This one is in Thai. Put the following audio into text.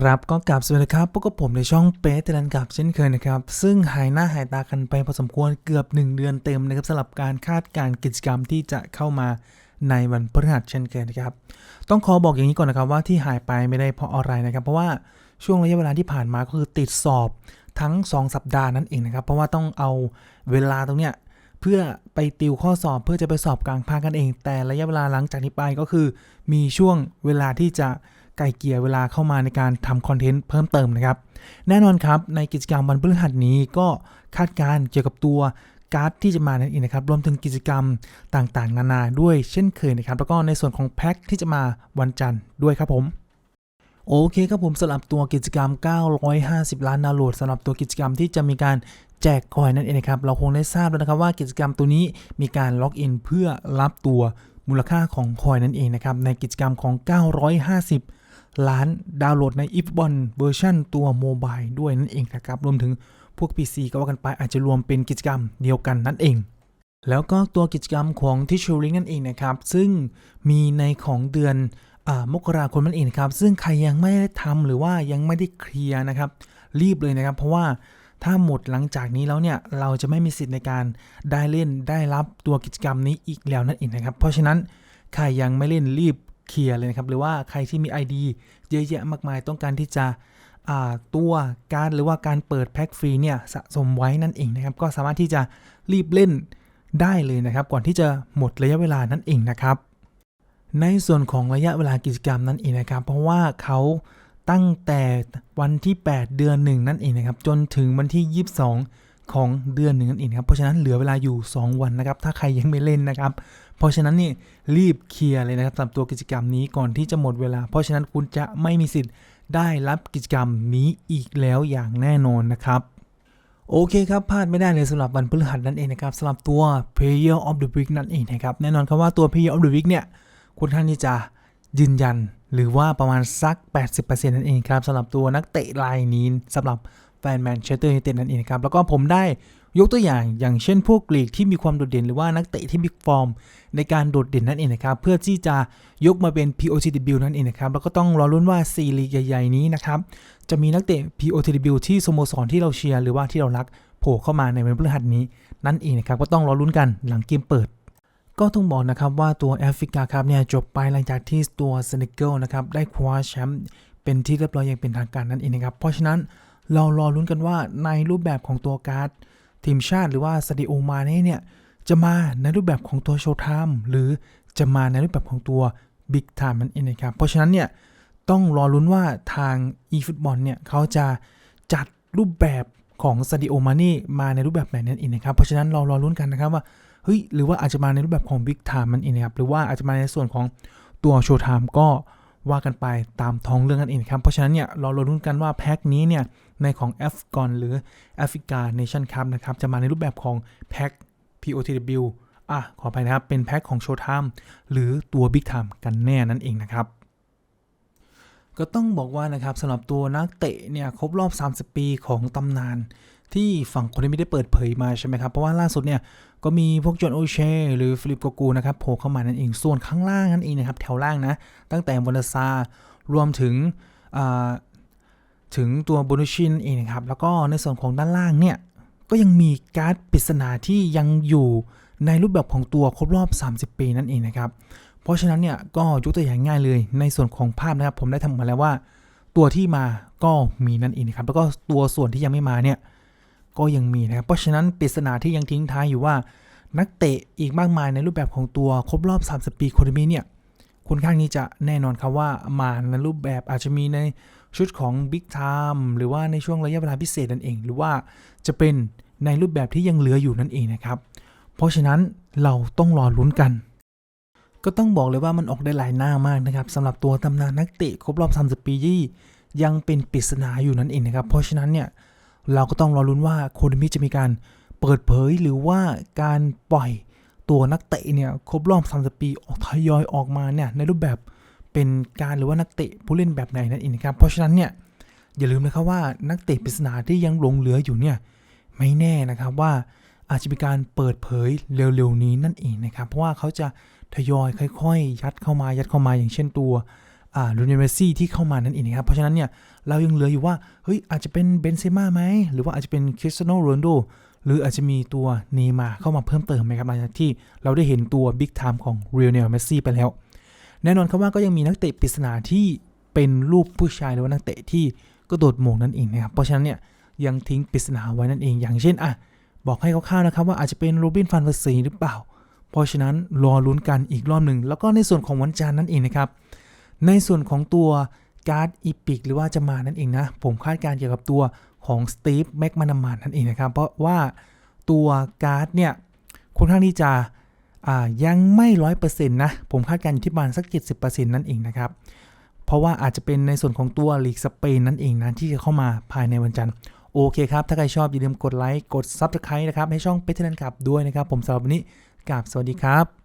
ครับก็กลับสวัสดีครับพวกับผมในช่องเป๊ะเตลันกับเช่นเคยนะครับ ซึ่งหายหน้าหายตากันไปพอสมควรเกือบ 1 เดือนเต็มนะครับสำหรับการคาดการกิจกรรมที่จะเข้ามาในวันพฤหัสเช่นเคยนะครับ ต้องขอบอกอย่างนี้ก่อนนะครับว่าที่หายไปไม่ได้เพราะอะไรนะครับ เพราะว่าช่วงระยะเวลาที่ผ่านมาก็คือติดสอบทั้ง 2 สัปดาห์นั่นเองนะครับ เพราะว่าต้องเอาเวลาตรงเนี้ยเพื่อไปติวข้อสอบเพื่อจะไปสอบกลางภาคกันเอง แต่ระยะเวลาหลังจากนี้ไปก็คือ มีช่วงเวลาที่จะ ไก่เกลี่ยเวลาเข้ามาในการทำคอนเทนต์เพิ่มเติมนะครับ แน่นอนครับในกิจกรรมวันพฤหัสนี้ก็คาดการเกี่ยวกับตัวการ์ดที่จะมานั่นเองนะครับ รวมถึงกิจกรรมต่างๆ นานาด้วยเช่นเคยนะครับ แล้วก็ในส่วนของแพ็คที่จะมาวันจันทร์ด้วยครับผมโอเคครับผมสำหรับตัวกิจกรรม 950 ล้านดาวน์โหลดสำหรับตัวกิจกรรมที่จะมีการแจกคอยนั่นเองนะครับ เราคงได้ทราบแล้วนะครับว่ากิจกรรมตัวนี้มีการล็อกอินเพื่อรับตัวมูลค่าของคอยนั่นเองนะครับในกิจกรรมของ 950 ล้านดาวน์โหลดใน if b o n เวอร์ชันตัวโมบายด้วยนั่นเองนะครับ รวมถึงพวก PC ก็ว่ากันไปอาจจะรวมเป็นกิจกรรมเดียวกันนั่นเอง แล้วก็ตัวกิจกรรมของ t e a c h e r i n g นั่นเองนะครับ ซึ่งมีในของเดือนอมกราคมนั่นเองนะครับ ซึ่งใครยังไม่ได้ทำหรือว่ายังไม่ได้เคลียร์นะครับ รีบเลยนะครับ เพราะว่าถ้าหมดหลังจากนี้แล้วเนี่ยเราจะไม่มีสิทธิ์ในการได้เล่นได้รับตัวกิจกรรมนี้อีกแล้วนั่นเองนะครับ เพราะฉะนั้นใครยังไม่เล่นรีบ เคลียร์เลยนะครับ หรือว่าใครที่มี ID เยอะแยะมากมายต้องการที่จะตัวการดหรือว่าการเปิดแพ็คฟรีเนี่ยสะสมไว้นั่นเองนะครับ ก็สามารถที่จะรีบเล่นได้เลยนะครับ ก่อนที่จะหมดระยะเวลานั่นเองนะครับ ในส่วนของระยะเวลากิจกรรมนั่นเองนะครับ เพราะว่าเขาตั้งแต่วันที่ 8 เดือนหนึ่งนั่นเองนะครับ จนถึงวันที่ 22 ของเดือนหนึ่งนั่นเองครับเพราะฉะนั้นเหลือเวลาอยู่ 2 วันนะครับ ถ้าใครยังไม่เล่นนะครับ เพราะฉะนั้นนี่รีบเคลียร์เลยนะครับสำหรับตัวกิจกรรมนี้ก่อนที่จะหมดเวลา เพราะฉะนั้นคุณจะไม่มีสิทธิ์ได้รับกิจกรรมนี้อีกแล้วอย่างแน่นอนนะครับโอเคครับพลาดไม่ได้เลยสำหรับวันพฤหัสนั่นเองนะครับสำหรับตัว Player of the Week นั่นเองนะครับแน่นอนครับว่าตัว Player of the Week เนี่ยคุณท่านที่จะยืนยันหรือว่าประมาณสัก 80%นั่นเองครับสำหรับตัวนักเตะรายนี้สำหรับ แฟนแมนเชสเตอร์ยูไนเต็ดนั่นเองครับแล้วก็ผมได้ยกตัวอย่างอย่างเช่นพวกลีกที่มีความโดดเด่นหรือว่านักเตะที่มีฟอร์มในการโดดเด่นนั่นเองนะครับเพื่อที่จะยกมาเป็น POTW นั่นเองนะครับแล้วก็ต้องรอรุ้นว่า4ลีกใหญ่ๆนี้นะครับจะมีนักเตะ POTW ที่สโมสรที่เราเชียร์หรือว่าที่เรารักโผล่เข้ามาในวันพฤหัสนี้นั่นเองนะครับก็ต้องรอลุ้นกันหลังเกมเปิด ก็ต้องบอกนะครับว่าตัวแอฟริกาครับเนี่ยจบไปหลังจากที่ตัวเซเนกัลนะครับได้คว้าแชมป์เป็นที่เรียบร้อยอย่างเป็นทางการนั่นเองนะครับเพราะฉะนั้น เรารอลุ้นกันว่าในรูปแบบของตัวการ์ดทีมชาติหรือว่าซาดิโอมาเน่เนี่ย จะมาในรูปแบบของตัวโชว์ไทม์หรือจะมาในรูปแบบของตัวบิ๊กไทม์นั่นเองนะครับ เพราะฉะนั้นเนี่ย ต้องรอลุ้นว่าทาง eFootball เนี่ยเขาจะจัดรูปแบบของซาดิโอมาเน่มาในรูปแบบไหนนั่นเองนะครับ เพราะฉะนั้นเรารอลุ้นกันนะครับว่าเฮ้ยหรือว่าอาจจะมาในรูปแบบของ Big Time มันเองนะครับหรือว่าอาจจะมาในส่วนของตัว Show Time ก็ ว่ากันไปตามท้องเรื่องกันเองครับ เพราะฉะนั้นเนี่ยเราลุ้นกันว่าแพ็คนี้เนี่ยในของ a f g o n หรือ Africa Nation Cup นะครับจะมาในรูปแบบของแพ็ค POTW อะขออภัยนะครับ เป็นแพ็คของ Show Time หรือตัว Big Time กันแน่นั่นเองนะครับก็ต้องบอกว่านะครับสำหรับตัวนักเตะเนี่ยครบรอบ 30 ปีของตำนาน ที่ฝั่งคนที่ไม่ได้เปิดเผยมาใช่ไหมครับ เพราะว่าล่าสุดเนี่ยก็มีพวกจอห์นโอเชหรือฟิลิปโกกูนะครับโผล่เข้ามานั่นเอง ส่วนข้างล่างนั่นเองนะครับ แถวล่างนะ ตั้งแต่วอลซารวมถึงถึงตัวโบนุชินเองนะครับ แล้วก็ในส่วนของด้านล่างเนี่ย ก็ยังมีการ์ดปริศนาที่ยังอยู่ในรูปแบบของตัวครบรอบ 30 ปีนั่นเองนะครับ เพราะฉะนั้นเนี่ยก็ยกตัวอย่างง่ายเลยในส่วนของภาพนะครับ ผมได้ทำมาแล้วว่า ตัวที่มาก็มีนั่นเองนะครับ แล้วก็ตัวส่วนที่ยังไม่มาเนี่ย ก็ยังมีนะครับ เพราะฉะนั้นปริศนาที่ยังทิ้งท้ายอยู่ว่า นักเตะอีกมากมายในรูปแบบของตัวครบรอบ 30 ปีโคดมีเนี่ยคุณข้างนี้จะแน่นอนครับว่ามาในรูปแบบอาจจะมีในชุดของ Big Time หรือว่าในช่วงระยะเวลาพิเศษนั่นเอง หรือว่าจะเป็นในรูปแบบที่ยังเหลืออยู่นั่นเองนะครับ เพราะฉะนั้นเราต้องรอลุ้นกัน ก็ต้องบอกเลยว่ามันออกได้หลายหน้ามากนะครับสำหรับตัวตำนานนักเตะครบรอบ 30 ปีที่ยังเป็นปริศนาอยู่นั่นเองนะครับ เพราะฉะนั้นเนี่ย เราก็ต้องรอลุ้นว่าโคดมิจะมีการเปิดเผยหรือว่าการปล่อยตัวนักเตะเนี่ยครบรอบ 30 ปีออกทยอยออกมาเนี่ยในรูปแบบเป็นการหรือว่านักเตะผู้เล่นแบบไหนนั่นเองนะครับเพราะฉะนั้นเนี่ยอย่าลืมนะครับว่านักเตะปริศนาที่ยังหลงเหลืออยู่เนี่ยไม่แน่นะครับว่าอาจจะมีการเปิดเผยเร็วๆนี้นั่นเองนะครับ เพราะว่าเขาจะทยอยค่อย ๆ ยัดเข้ามายัดเข้ามาอย่างเช่นตัว ลูเนเมซี่ที่เข้ามานั่นเองนะครับ เพราะฉะนั้นเนี่ยเรายังเหลืออยู่ว่าเฮ้ยอาจจะเป็นเบนเซม่าไหมหรือว่าอาจจะเป็นคริสเตียโนโรนโดหรืออาจจะมีตัวเนมาเข้ามาเพิ่มเติมไหมครับหลังจากที่เราได้เห็นตัวบิ๊กไทม์ของเรียลเนลเมสซี่ไปแล้ว แน่นอนครับว่าก็ยังมีนักเตะปริศนาที่เป็นรูปผู้ชายหรือว่านักเตะที่ก็โดดโหมงนั่นเองนะครับ เพราะฉะนั้นเนี่ยยังทิ้งปริศนาไว้นั่นเอง อย่างเช่นอะบอกให้คร่าวๆนะครับว่าอาจจะเป็นโรบินฟันเฟอร์ซีหรือเปล่า เพราะฉะนั้นรอลุ้นกันอีกรอบหนึ่งแล้วก็ในส่วนของวันจันทร์นั่นเองนะครับ ในส่วนของตัวการ์ดอีพิกหรือว่าจะมานั่นเองนะ ผมคาดการเกี่ยวกับตัวของสตีฟแม็กมานามานนั่นเองนะครับ เพราะว่าตัวการ์ดเนี่ยค่อนข้างที่จะยังไม่ร้อยเปอร์เซ็นต์นะ ผมคาดการณ์อยู่ที่ประมาณสัก 70%นั่นเองนะครับ เพราะว่าอาจจะเป็นในส่วนของตัวลีกสเปนนั่นเองนะ ที่จะเข้ามาภายในวันจันทร์ โอเคครับ ถ้าใครชอบอย่าลืมกดไลค์ กด Subscribe นะครับ ให้ช่องเปเทนันกับด้วยนะครับ ผมสำหรับวันนี้กราบสวัสดีครับ